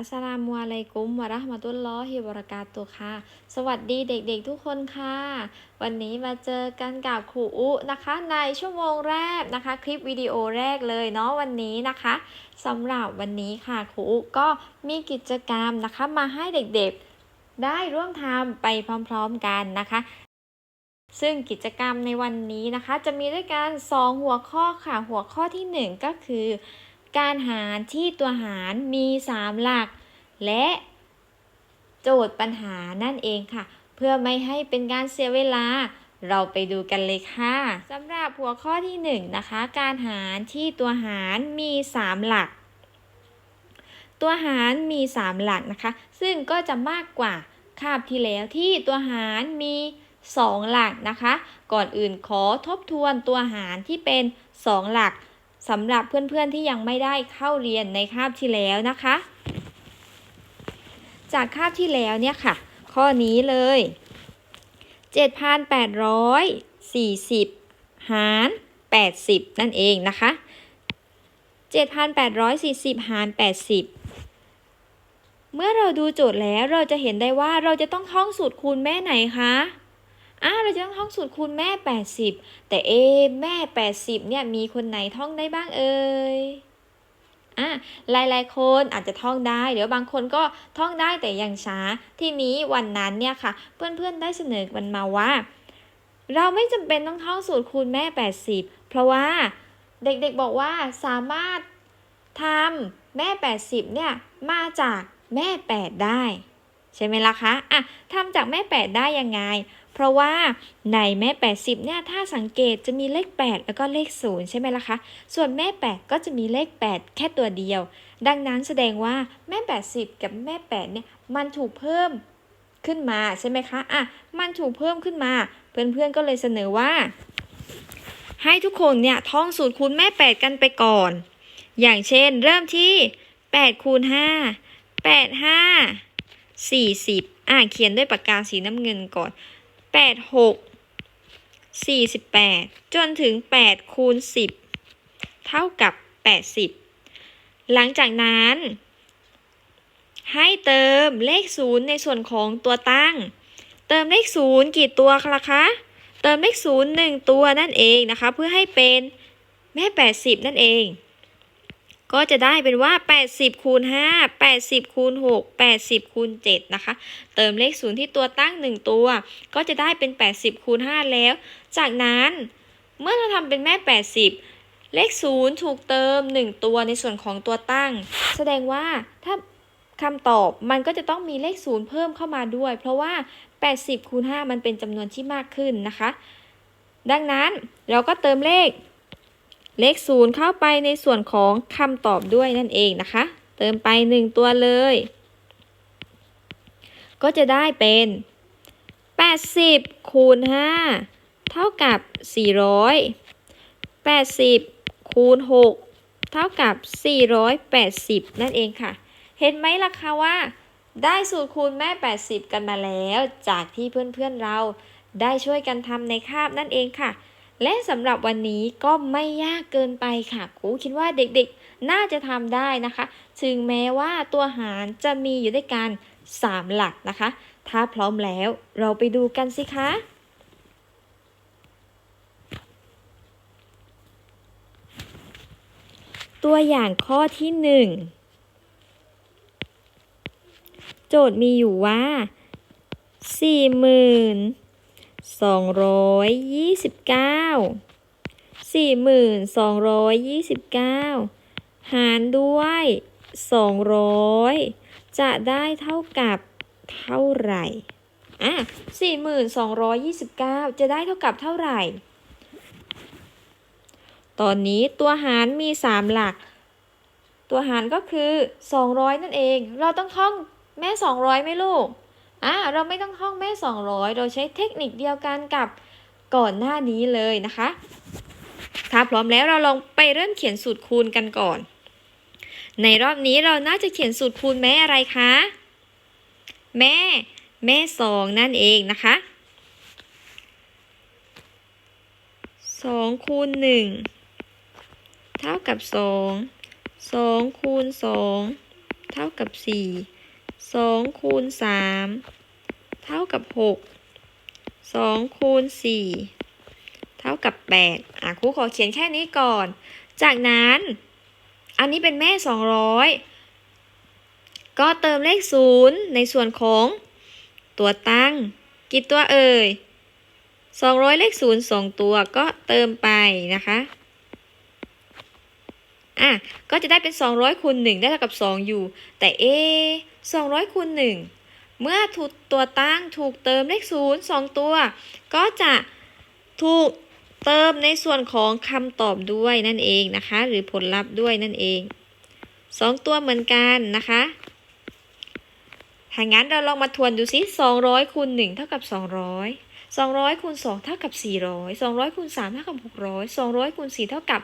อัสสลามุอะลัยกุมวะราะห์มะตุลลอฮิวะบะเราะกาตุค่ะ สวัสดีเด็กๆทุกคนค่ะ วันนี้มาเจอกันกับครูอุนะคะ ในชั่วโมงแรกนะคะ คลิปวิดีโอแรกเลยเนาะวันนี้นะคะสำหรับวันนี้ค่ะครูอุก็มีกิจกรรมนะคะมาให้เด็กๆได้ร่วมทำไปพร้อมๆกันนะคะซึ่งกิจกรรมในวันนี้นะคะ จะมีด้วยกัน 2 หัวข้อค่ะ หัวข้อทีหนึ่1 ก็คือ การหารที่ตัวหารมี 3 หลัก และโจทย์ปัญหานั่นเองค่ะ เพื่อไม่ให้เป็นการเสียเวลา เราไปดูกันเลยค่ะสำหรับหัวข้อที่1นงนะคะ การหารที่ตัวหารมี 3 หลัก ตัวหารมี 3 หลักนะคะ ซึ่งก็จะมากกว่าคาบที่แล้วที่ตัวหารมี 2 หลักนะคะ ก่อนอื่นขอทบทวนตัวหารที่เป็น 2 หลัก สำหรับเพื่อนๆที่ยังไม่ได้เข้าเรียนในคาบที่แล้วนะคะ จากคาบที่แล้วเนี่ยค่ะ ข้อนี้เลย 7,840 หาร 80 นั่นเองนะคะ 7,840 หาร 80เมื่อเราดูโจทย์แล้วเราจะเห็นได้ว่าเราจะต้องท่องสูตรคูณแม่ไหนคะ อ่าเราจะต้องท่องสูตรคูณแม่ 80 แต่เอแม่ 80 เนี่ยมีคนไหนท่องได้บ้างเอ่ยอะหลายๆคนอาจจะท่องได้ เดี๋ยวบางคนก็ท่องได้แต่ยังช้า ทีนี้วันนั้นเนี่ยค่ะ เพื่อนๆได้เสนอกันมาว่า เราไม่จำเป็นต้องท่องสูตรคูณแม่ 80 เพราะว่าเด็กๆบอกว่าสามารถทำแม่ 80 เนี่ยมาจากแม่ 8 ได้ ใช่ไหมล่ะคะอะทำจากแม่ 8 ได้ยังไง เพราะว่าในแม่ 80 เนี่ยถ้าสังเกตจะมีเลข 8 แล้วก็เลข 0 ใช่ไหมล่ะคะ ส่วนแม่ 8 ก็จะมีเลข 8 แค่ตัวเดียว ดังนั้นแสดงว่าแม่ 80 กับแม่ 8 เนี่ยมันถูกเพิ่มขึ้นมาใช่ไหมคะ อะ มันถูกเพิ่มขึ้นมา เพื่อนๆก็เลยเสนอว่า ให้ทุกคนเนี่ยท่องสูตรคูณแม่ 8 กันไปก่อน อย่างเช่น เริ่มที่8คูณ5 8 5 40 อะเขียนด้วยปากกาสีน้ำเงินก่อน 8 6 48จนถึง8คูณ10เท่ากับ80หลังจากนั้น ให้เติมเลข0ในส่วนของตัวตั้ง เติมเลข0กี่ตัวละคะ เติมเลข0 1ตัวนั่นเองนะคะ เพื่อให้เป็นแม่80นั่นเอง ก็จะได้เป็นว่า 80คูณ5 80คูณ6 80คูณ7นะคะ เติมเลข0ที่ตัวตั้ง 1 ตัว ก็จะได้เป็น 80คูณ5แล้ว จากนั้นเมื่อเราทำเป็นแม่ 80 เลข0ถูกเติม 1 ตัวในส่วนของตัวตั้ง แสดงว่าถ้าคำตอบมันก็จะต้องมีเลข0เพิ่มเข้ามาด้วย เพราะว่า 80คูณ5มันเป็นจำนวนที่มากขึ้นนะคะ ดังนั้นเราก็เติมเลข เลข0เข้าไปในส่วนของคำตอบด้วยนั่นเองนะคะ เติมไป1ตัวเลย ก็จะได้เป็น 80 คูณ 5 เท่ากับ 400 80 คูณ 6 เท่ากับ 480 นั่นเองค่ะ เห็นไหมล่ะคะว่า ได้สูตรคูณแม่ 80 กันมาแล้ว จากที่เพื่อนๆเราได้ช่วยกันทำในคาบนั่นเองค่ะ และสำหรับวันนี้ก็ไม่ยากเกินไปค่ะครูคิดว่าเด็กๆน่าจะทำได้นะคะ ถึงแม้ว่าตัวหารจะมีอยู่ด้วยกัน 3 หลักนะคะ ถ้าพร้อมแล้วเราไปดูกันสิคะตัวอย่างข้อที่ 1 โจทย์มีอยู่ว่า 4229 4229หารด้วย200จะได้เท่ากับเท่าไหร่อะ4229จะได้เท่ากับเท่าไหร่ ตอนนี้ตัวหารมี3หลัก ตัวหารก็คือ200นั่นเอง เราต้องท่องแม่200ไหมลูก อ่าเราไม่ต้องท่องแม่ 200เราใช้เทคนิคเดียวกันกับก่อนหน้านี้เลยนะคะ ถ้าพร้อมแล้วเราลองไปเริ่มเขียนสูตรคูณกันก่อน ในรอบนี้เราน่าจะเขียนสูตรคูณแม่อะไรคะ แม่ แม่สองนั่นเองนะคะสองคูณหนึ่งเท่ากับสองสองคูณสองเท่ากับสี่ สองคูณสามเท่ากับหกสองคูณสี่เท่ากับแปดอะครูขอเขียนแค่นี้ก่อน จากนั้น อันนี้เป็นแม่สองร้อยก็เติมเลขศูนย์ในส่วนของตัวตั้ง กี่ตัวเอ่ยสองร้อยเลขศูนย์สองตัวก็เติมไปนะคะอะก็จะได้เป็น 200คูณ1ได้เท่ากับ 2 อยู่ แต่เอ200คูณ1เมื่อถูกตัวตั้งถูกเติมเลข0 2 ตัว ก็จะถูกเติมในส่วนของคำตอบด้วยนั่นเองนะคะ หรือผลลัพธ์ด้วยนั่นเอง 2 ตัวเหมือนกันนะคะถ้างั้นเราลองมาทวนดูซิ200คูณ1เท่ากับ 200 200คูณ2เท่ากับ 400 200คูณ3เท่ากับ 600 200คูณ4เท่ากับ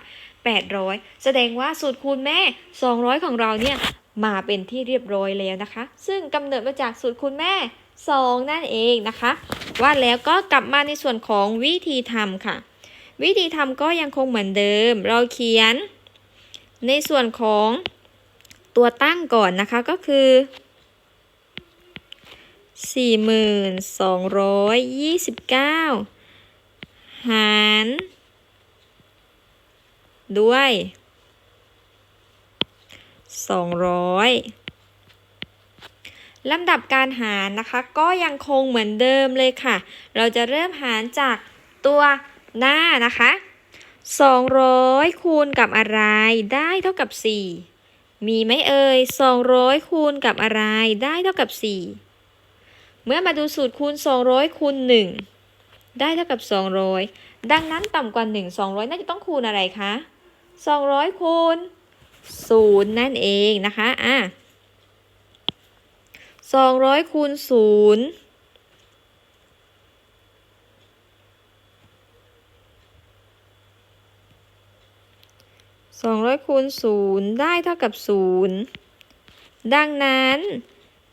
800 แสดงว่าสูตรคูณแม่ 200 ของเราเนี่ย มาเป็นที่เรียบร้อยแล้วนะคะ ซึ่งกำเนิดมาจากสูตรคูณแม่ 2 นั่นเองนะคะ ว่าแล้วก็กลับมาในส่วนของวิธีทำค่ะ วิธีทำก็ยังคงเหมือนเดิม เราเขียน ในส่วนของตัวตั้งก่อนนะคะก็คือ 4229 หาร ด้วย 200ลำดับการหารนะคะ ก็ยังคงเหมือนเดิมเลยค่ะ เราจะเริ่มหารจากตัวหน้านะคะ 200 คูณกับอะไรได้เท่ากับ 4 มีไหมเอ่ย 200 คูณกับอะไรได้เท่ากับ 4 เมื่อมาดูสูตรคูณ 200 คูณ 1 ได้เท่ากับ 200 ดังนั้นต่ำกว่า 1 200 น่าจะต้องคูณอะไรคะ 200 คูณ 0 นั่นเองนะคะอะ200คูณ0 200คูณ0ได้เท่ากับ0ดังนั้น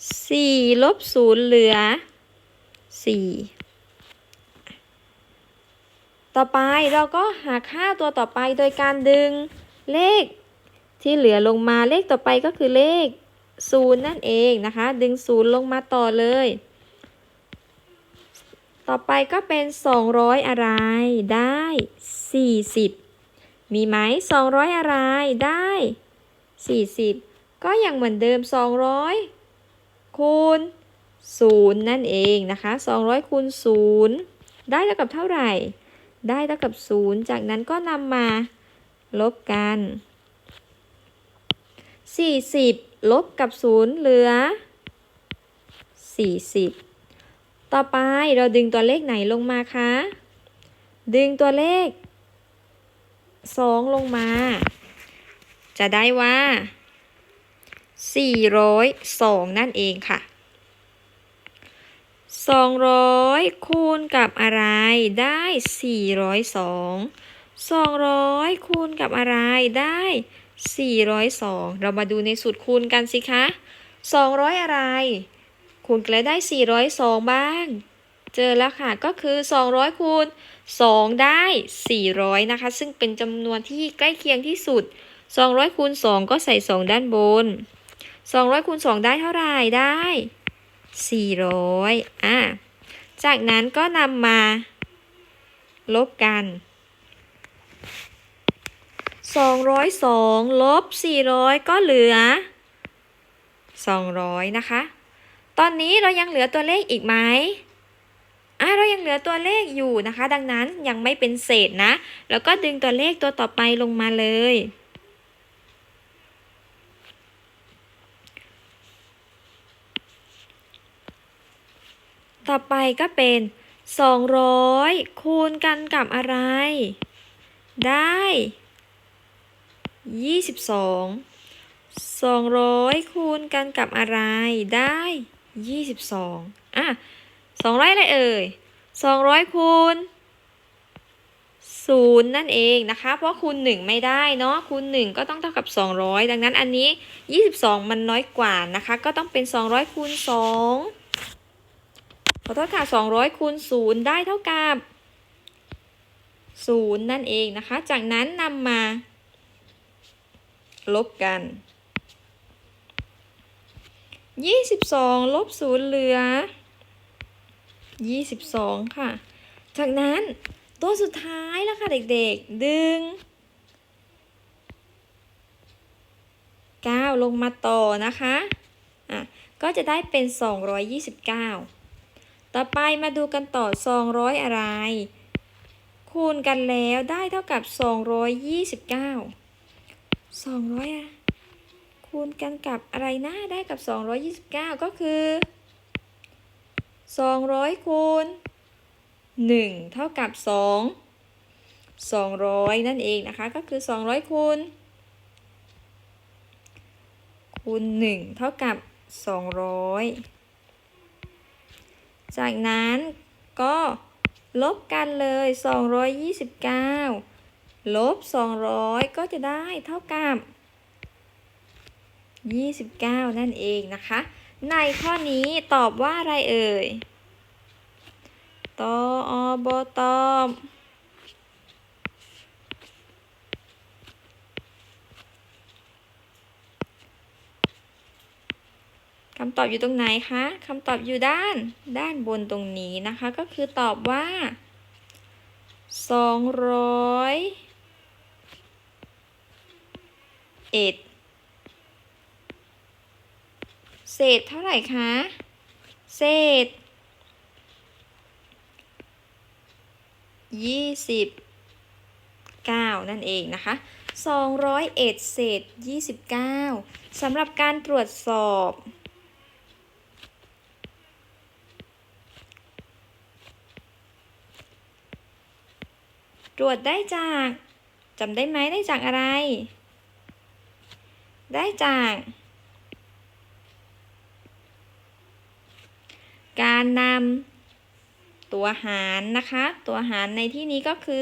4ลบ0เหลือ4ต่อไปเราก็หาค่าตัวต่อไปโดยการดึงเลข ที่เหลือลงมาเลขต่อไปก็คือเลข0นั่นเองนะคะ ดึง0ลงมาต่อเลย ต่อไปก็เป็น 200 อะไรได้ 40 มีไหม 200 อะไรได้ 40 ก็ยังเหมือนเดิม 200 คูณ 0 นั่นเองนะคะ 200 คูณ 0 ได้เท่ากับเท่าไหร่ ได้เท่ากับ 0 จากนั้นก็นำมาลบกัน 40 ลบกับ 0 เหลือ 40 ต่อไปเราดึงตัวเลขไหนลงมาคะ ดึงตัวเลข 2 ลงมา จะได้ว่า 402 นั่นเองค่ะ 200 คูณกับอะไรได้ 402 200 คูณกับอะไรได้ 402 เรามาดูในสูตรคูณกันสิคะ 200 อะไร คูณกันแล้วได้ 402 บ้าง เจอแล้วค่ะ ก็คือ 200 คูณ 2 ได้ 400 นะคะ ซึ่งเป็นจำนวนที่ใกล้เคียงที่สุด 200 คูณ 2 ก็ใส่ 2 ด้านบน 200 คูณ 2 ได้เท่าไหร่ได้ 400 อะ จากนั้นก็นำมาลบกัน 202ลบ400ก็เหลือ200นะคะ ตอนนี้เรายังเหลือตัวเลขอีกไหมอะเรายังเหลือตัวเลขอยู่นะคะ ดังนั้นยังไม่เป็นเศษนะ แล้วก็ดึงตัวเลขตัวต่อไปลงมาเลยต่อไปก็เป็น 200 คูณกันกับอะไร ได้ 22 200คูณกันกับอะไรได้22อะ200อะไรเอ่ย200คูณศูนย์นั่นเองนะคะ เพราะคูณหนึ่งไม่ได้เนาะคูณหนึ่งก็ต้องเท่ากับ200ดังนั้นอันนี้22มันน้อยกว่านะคะ ก็ต้องเป็น200คูณ2ขอโทษค่ะ200คูณ0ได้เท่ากับ0นั่นเองนะคะ จากนั้นนำมา ลบกัน 22ลบ0เหลือ 22 ค่ะ จากนั้นตัวสุดท้ายแล้วค่ะเด็กๆ ดึง 9 ลงมาต่อนะคะ อะ ก็จะได้เป็น 229 ต่อไปมาดูกันต่อ 200 อะไร คูณกันแล้วได้เท่ากับ 229 สองร้อยอะคูณกันกับอะไรนะได้กับสองร้อยยี่สิบเก้าก็คือสองร้อยคูณหนึ่งเท่ากับสองสองร้อยนั่นเองนะคะ ก็คือสองร้อยคูณคูณหนึ่งเท่ากับสองร้อยจากนั้นก็ลบกันเลยสองร้อยยี่สิบเก้า ลบ 200 ก็จะได้เท่ากับ 29 นั่นเองนะคะ ในข้อนี้ตอบว่าอะไรเอ่ย ตอบตอบคำตอบอยู่ตรงไหนคะ คำตอบอยู่ด้านด้านบนตรงนี้นะคะ ก็คือตอบว่า 200 เอ็ดเศษเท่าไหร่คะ เศษยี่สิบเก้านั่นเองนะคะสองร้อยเอ็ดเศษยี่สิบเก้าสำหรับการตรวจสอบตรวจได้จากจำได้ไหมได้จากอะไร ได้จาก การนำตัวหารนะคะ ตัวหารในที่นี้ก็คือ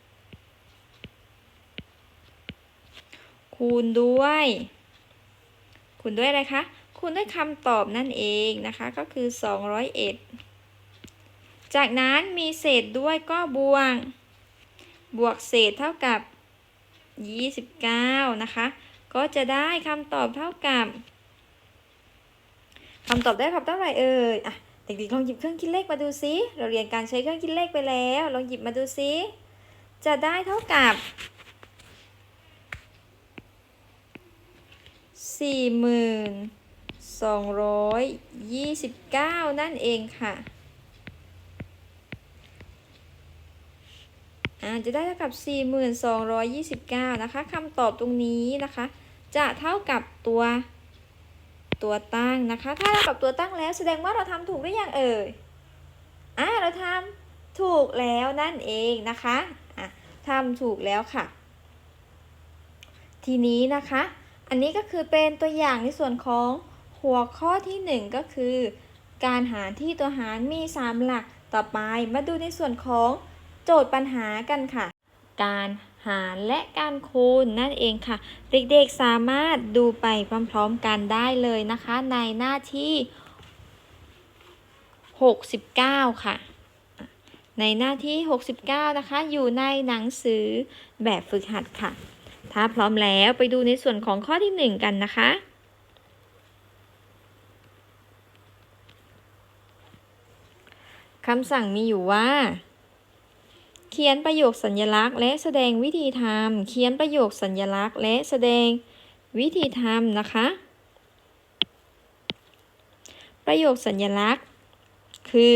200 คูณด้วย คูณด้วยอะไรคะ คูณด้วยคำตอบนั่นเองนะคะ ก็คือ 201 จากนั้นมีเศษด้วยก็บวก บวกเศษเท่ากับ 29 นะคะ ก็จะได้คำตอบเท่ากับคำตอบได้คำเท่าไหร่เอ่ยอะเด็กๆลองหยิบเครื่องคิดเลขมาดูซิ เราเรียนการใช้เครื่องคิดเลขไปแล้ว ลองหยิบมาดูซิ จะได้เท่ากับ4229 นั่นเองค่ะ อ่า จะได้เท่ากับ 4229 นะคะคำตอบตรงนี้นะคะ จะเท่ากับตัวตัวตั้งนะคะ ถ้าเรากับตัวตั้งแล้วแสดงว่าเราทำถูกหรือยังเอ่ยอ่าเราทำถูกแล้วนั่นเองนะคะอะทำถูกแล้วค่ะ ทีนี้นะคะ อันนี้ก็คือเป็นตัวอย่างในส่วนของหัวข้อที่ 1 ก็คือ การหารที่ตัวหารมี 3 หลักต่อไปมาดูในส่วนของ โจทย์ปัญหากันค่ะ การหารและการคูณนั่นเองค่ะ เด็กๆสามารถดูไปพร้อมๆกันได้เลยนะคะ ในหน้าที่ 69 ค่ะ ในหน้าที่ 69 นะคะ อยู่ในหนังสือแบบฝึกหัดค่ะ ถ้าพร้อมแล้วไปดูในส่วนของข้อที่ 1 กันนะคะคำสั่งมีอยู่ว่า ขียนประโยคสัญลักษณ์ และแสดงวิธีทำเขียนประโยคสัญลักษณ์ และแสดงวิธีทำนะคะ ประโยคสัญลักษณ์ คือ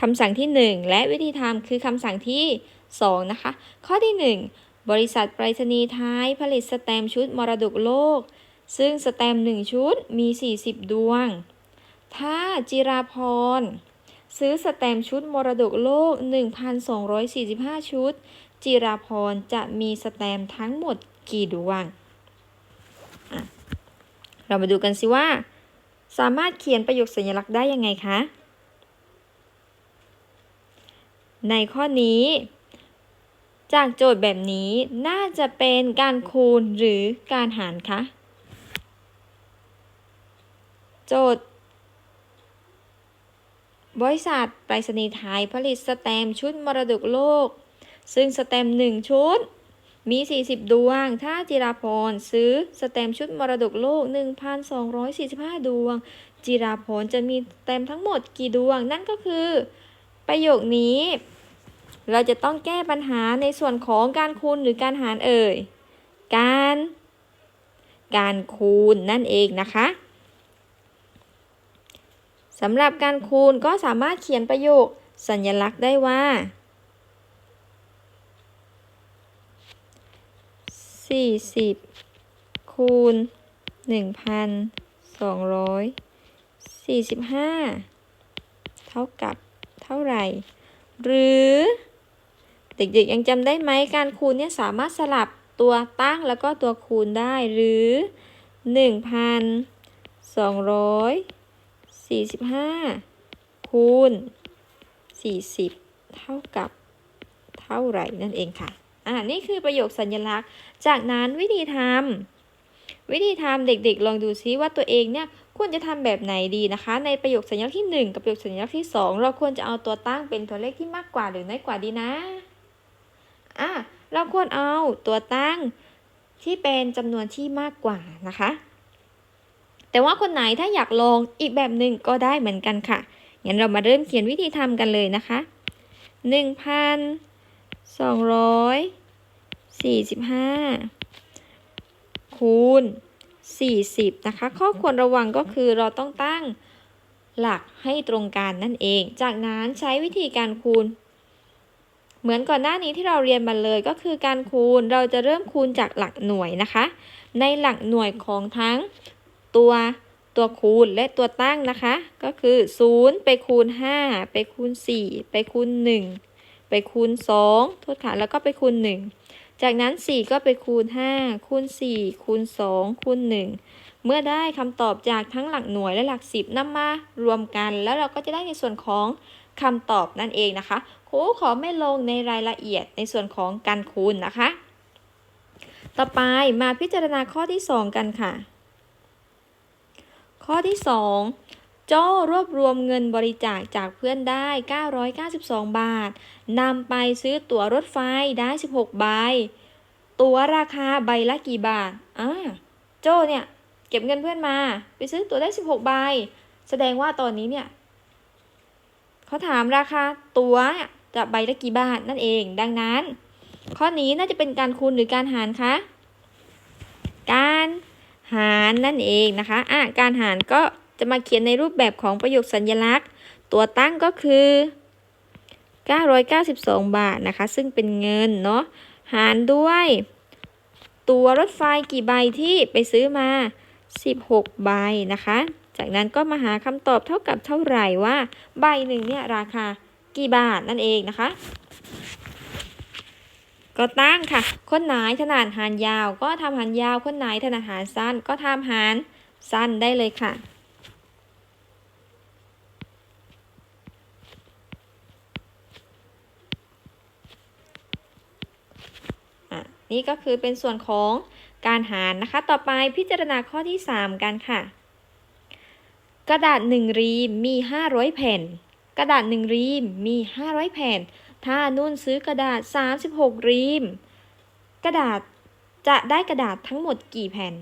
คำสั่งที่ 1 และวิธีทำคือคำสั่งที่ 2 นะคะ ข้อที่ 1 บริษัทไปรษณีย์ไทยผลิตสแตมชุดมรดกโลก ซึ่งสแตม1ชุดมี 40 ดวง ถ้าจิราพร ซื้อสแตมชุดมรดกโลก 1,245 ชุด จิราพรจะมีสแตมทั้งหมดกี่ดวง เรามาดูกันสิว่า สามารถเขียนประโยคสัญลักษณ์ได้ยังไงคะ ในข้อนี้ จากโจทย์แบบนี้น่าจะเป็นการคูณหรือการหารคะ โจทย์ บริษัทไปรษณีย์ไทยผลิตสแตมชุดมรดกโลก ซึ่งสแตมหนึ่งชุด มี 40 ดวง ถ้าจิราพรซื้อสแตมชุดมรดกโลก 1,245 ดวง จิราพรจะมีสแตมทั้งหมดกี่ดวง นั่นก็คือ ประโยคนี้ เราจะต้องแก้ปัญหาในส่วนของการคูณหรือการหารเอ่ย การ การคูณนั่นเองนะคะ สำหรับการคูณก็สามารถเขียนประโยคสัญลักษณ์ได้ว่า 40 คูณ 1,245 เท่ากับเท่าไหร่ หรือเด็กๆยังจำได้ไหมการคูณเนี่ยสามารถสลับตัวตั้งแล้วก็ตัวคูณได้หรือ 1,245คูณ40เท่ากับเท่าไหร่นั่นเองค่ะ อ่า นี่คือประโยคสัญลักษณ์ จากนั้นวิธีทำวิธีทำเด็กๆ ลองดูซิว่าตัวเองเนี่ยควรจะทำแบบไหนดีนะคะ ในประโยคสัญลักษณ์ที่ 1 กับประโยคสัญลักษณ์ที่ 2 เราควรจะเอาตัวตั้งเป็นตัวเลขที่มากกว่าหรือน้อยกว่าดีนะ อะเราควรเอาตัวตั้งที่เป็นจำนวนที่มากกว่านะคะ แต่ว่าคนไหนถ้าอยากลองอีกแบบหนึ่งก็ได้เหมือนกันค่ะ งั้นเรามาเริ่มเขียนวิธีทำกันเลยนะคะ 1,245 คูณ 40 นะคะ ข้อควรระวังก็คือเราต้องตั้งหลักให้ตรงกันนั่นเอง จากนั้นใช้วิธีการคูณ เหมือนก่อนหน้านี้ที่เราเรียนมาเลยก็คือการคูณ เราจะเริ่มคูณจากหลักหน่วยนะคะ ในหลักหน่วยของทั้ง ตัวตัวคูณและตัวตั้งนะคะ ก็คือ 0 ไปคูณ 5 ไปคูณ 4 ไปคูณ 1 ไปคูณ2โทษค่ะแล้วก็ไปคูณ 1 จากนั้น 4 ก็ไปคูณ 5 คูณ 4 คูณ 2 คูณ 1 เมื่อได้คำตอบจากทั้งหลักหน่วยและหลัก10นำมารวมกัน แล้วเราก็จะได้ในส่วนของคำตอบนั่นเองนะคะครูขอไม่ลงในรายละเอียดในส่วนของการคูณนะคะ ต่อไปมาพิจารณาข้อที่ 2 กันค่ะ ข้อที่2โจ้รวบรวมเงินบริจาคจากเพื่อนได้ 992 บาทนำไปซื้อตั๋วรถไฟได้ 16 ใบ ตั๋วราคาใบละกี่บาทอ่าโจ้เนี่ย เก็บเงินเพื่อนมา ไปซื้อตั๋วได้ 16 ใบ แสดงว่าตอนนี้เนี่ยเขาถามราคาตั๋วจะใบละกี่บาทนั่นเอง ดังนั้น ข้อนี้น่าจะเป็นการคูณหรือการหารคะารนั่นเองนะคะอะการหารก็จะมาเขียนในรูปแบบของประโยคสัญลักษณ์ ตัวตั้งก็คือ 992 บาทนะคะ ซึ่งเป็นเงินเนาะหารด้วย ตัวรถไฟกี่ใบที่ไปซื้อมา 16 ใบนะคะ จากนั้นก็มาหาคำตอบเท่ากับเท่าไหร่ว่า ใบหนึ่งเนี่ยราคากี่บาทนั่นเองนะคะ ก็ตั้งค่ะ คนไหนถนัดหารยาว ก็ทำหารยาว คนไหนถนัดหารสั้น ก็ทำหารสั้นได้เลยค่ะอะนี่ก็คือเป็นส่วนของการหารนะคะ ต่อไปพิจารณาข้อที่ 3 กันค่ะ กระดาษ 1 รีมมี 500 แผ่น กระดาษ 1 รีมมี 500 แผ่น ถ้านุ่นซื้อกระดาษ 36 รีม กระดาษจะได้กระดาษทั้งหมดกี่แผ่น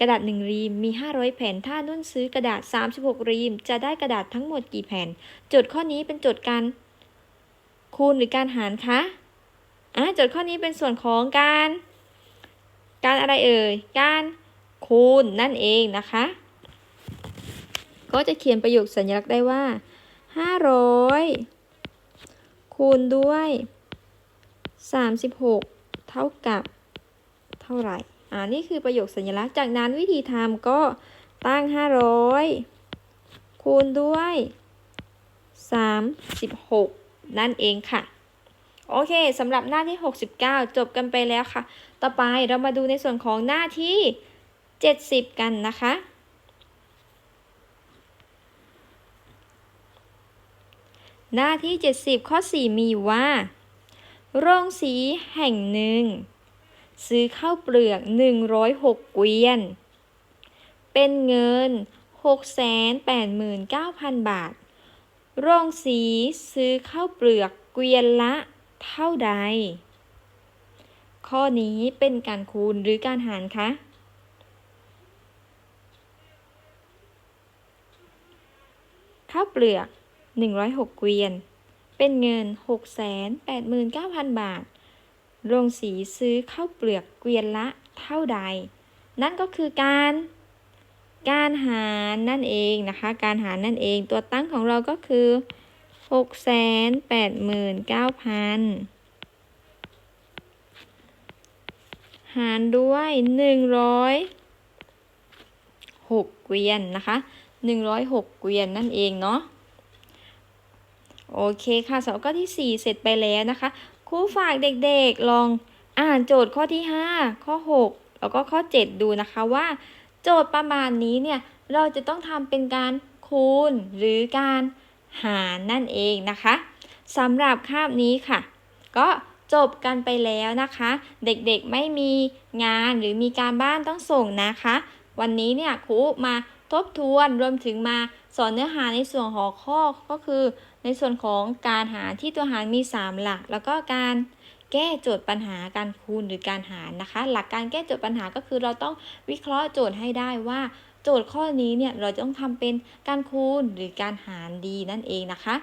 กระดาษ 1 รีมมี 500 แผ่น ถ้านุ่นซื้อกระดาษ 36 รีม จะได้กระดาษทั้งหมดกี่แผ่น โจทย์ข้อนี้เป็นโจทย์การคูณหรือการหารคะอะโจทย์ข้อนี้เป็นส่วนของการ การอะไรเอ่ย การคูณนั่นเองนะคะ ก็จะเขียนประโยคสัญลักษณ์ได้ว่า 500 คูณด้วย 36 เท่ากับเท่าไหร่ อ่า นี่คือประโยคสัญลักษณ์ จากนั้นวิธีทำก็ตั้ง 500 คูณด้วย 36 นั่นเองค่ะ โอเคสำหรับหน้าที่ 69 จบกันไปแล้วค่ะ ต่อไปเรามาดูในส่วนของหน้าที่ 70 กันนะคะ หน้าที่ 70 ข้อ 4 มีอยู่ว่า โรงสีแห่งหนึ่ง ซื้อข้าวเปลือก 106 เกวียน เป็นเงิน 689,000 บาท โรงสีซื้อข้าวเปลือกเกวียนละเท่าใด ข้อนี้เป็นการคูณหรือการหารคะข้าวเปลือก 106 เกวียน เป็นเงิน 689,000 บาท โรงสีซื้อข้าวเปลือกเกวียนละเท่าใด นั่นก็คือการ การหารนั่นเองนะคะ การหารนั่นเอง ตัวตั้งของเราก็คือ 689,000หารด้วย106เกวียนนะคะ106เกวียนนั่นเองเนาะ โอเคค่ะสำหรับข้อที่ 4 เสร็จไปแล้วนะคะครูฝากเด็กๆลองอ่านโจทย์ข้อที่ 5 ข้อ 6 แล้วก็ข้อ 7 ดูนะคะว่า โจทย์ประมาณนี้เนี่ยเราจะต้องทำเป็นการคูณหรือการหารนั่นเองนะคะสำหรับคาบนี้ค่ะ ก็จบกันไปแล้วนะคะ เด็กๆไม่มีงานหรือมีการบ้านต้องส่งนะคะ วันนี้เนี่ยครูมาทบทวนรวมถึงมาสอนเนื้อหาในส่วนหัวข้อก็คือ ในส่วนของการหารที่ตัวหารมี 3 หลัก แล้วก็การแก้โจทย์ปัญหาการคูณหรือการหารนะคะ หลักการแก้โจทย์ปัญหาก็คือเราต้องวิเคราะห์โจทย์ให้ได้ว่า โจทย์ข้อนี้เนี่ยเราจะต้องทำเป็นการคูณหรือการหารดีนั่นเองนะคะ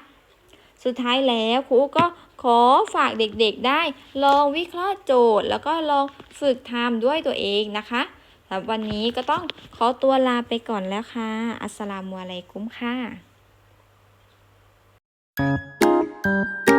สุดท้ายแล้วครูก็ขอฝากเด็กๆได้ ลองวิเคราะห์โจทย์ แล้วก็ลองฝึกทำด้วยตัวเองนะคะสำหรับวันนี้ก็ต้องขอตัวลาไปก่อนแล้วค่ะ อัสสลามุอะลัยกุมค่ะ Thank you.